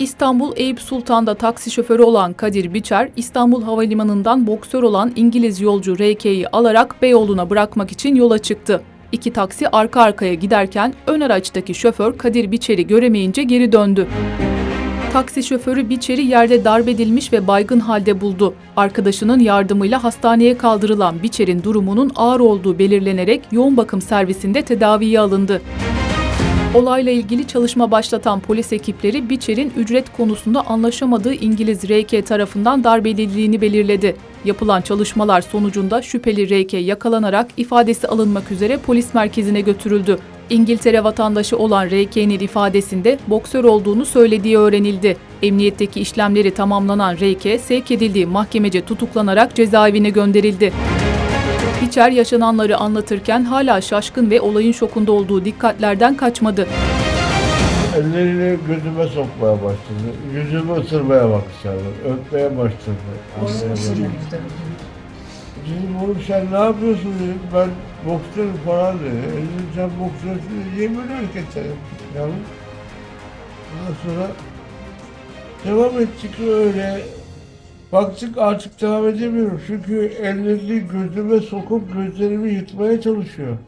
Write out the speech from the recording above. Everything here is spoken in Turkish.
İstanbul Eyüp Sultan'da taksi şoförü olan Kadir Biçer, İstanbul Havalimanı'ndan boksör olan İngiliz yolcu RK'yi alarak Beyoğlu'na bırakmak için yola çıktı. İki taksi arka arkaya giderken ön araçtaki şoför Kadir Biçer'i göremeyince geri döndü. Taksi şoförü Biçer'i yerde darbedilmiş ve baygın halde buldu. Arkadaşının yardımıyla hastaneye kaldırılan Biçer'in durumunun ağır olduğu belirlenerek yoğun bakım servisinde tedaviye alındı. Olayla ilgili çalışma başlatan polis ekipleri Biçer'in ücret konusunda anlaşamadığı İngiliz RK tarafından darbedildiğini belirledi. Yapılan çalışmalar sonucunda şüpheli RK yakalanarak ifadesi alınmak üzere polis merkezine götürüldü. İngiltere vatandaşı olan RK'nin ifadesinde boksör olduğunu söylediği öğrenildi. Emniyetteki işlemleri tamamlanan RK sevk edildiği mahkemece tutuklanarak cezaevine gönderildi. Biçer yaşananları anlatırken hala şaşkın ve olayın şokunda olduğu dikkatlerden kaçmadı. Ellerini gözüme sokmaya başladı. Yüzümü ısırmaya başladı. Öpmeye başladı. Anlayamadım. Dedim oğlum sen ne yapıyorsun dedim. Ben boksörüm falan dedi. E dedim sen boksörsün dedi. Yemin hareketlerim. Yani. Ondan sonra devam ettik öyle. Baktık artık devam edemiyorum çünkü ellerini gözüme sokup gözlerimi yırtmaya çalışıyor.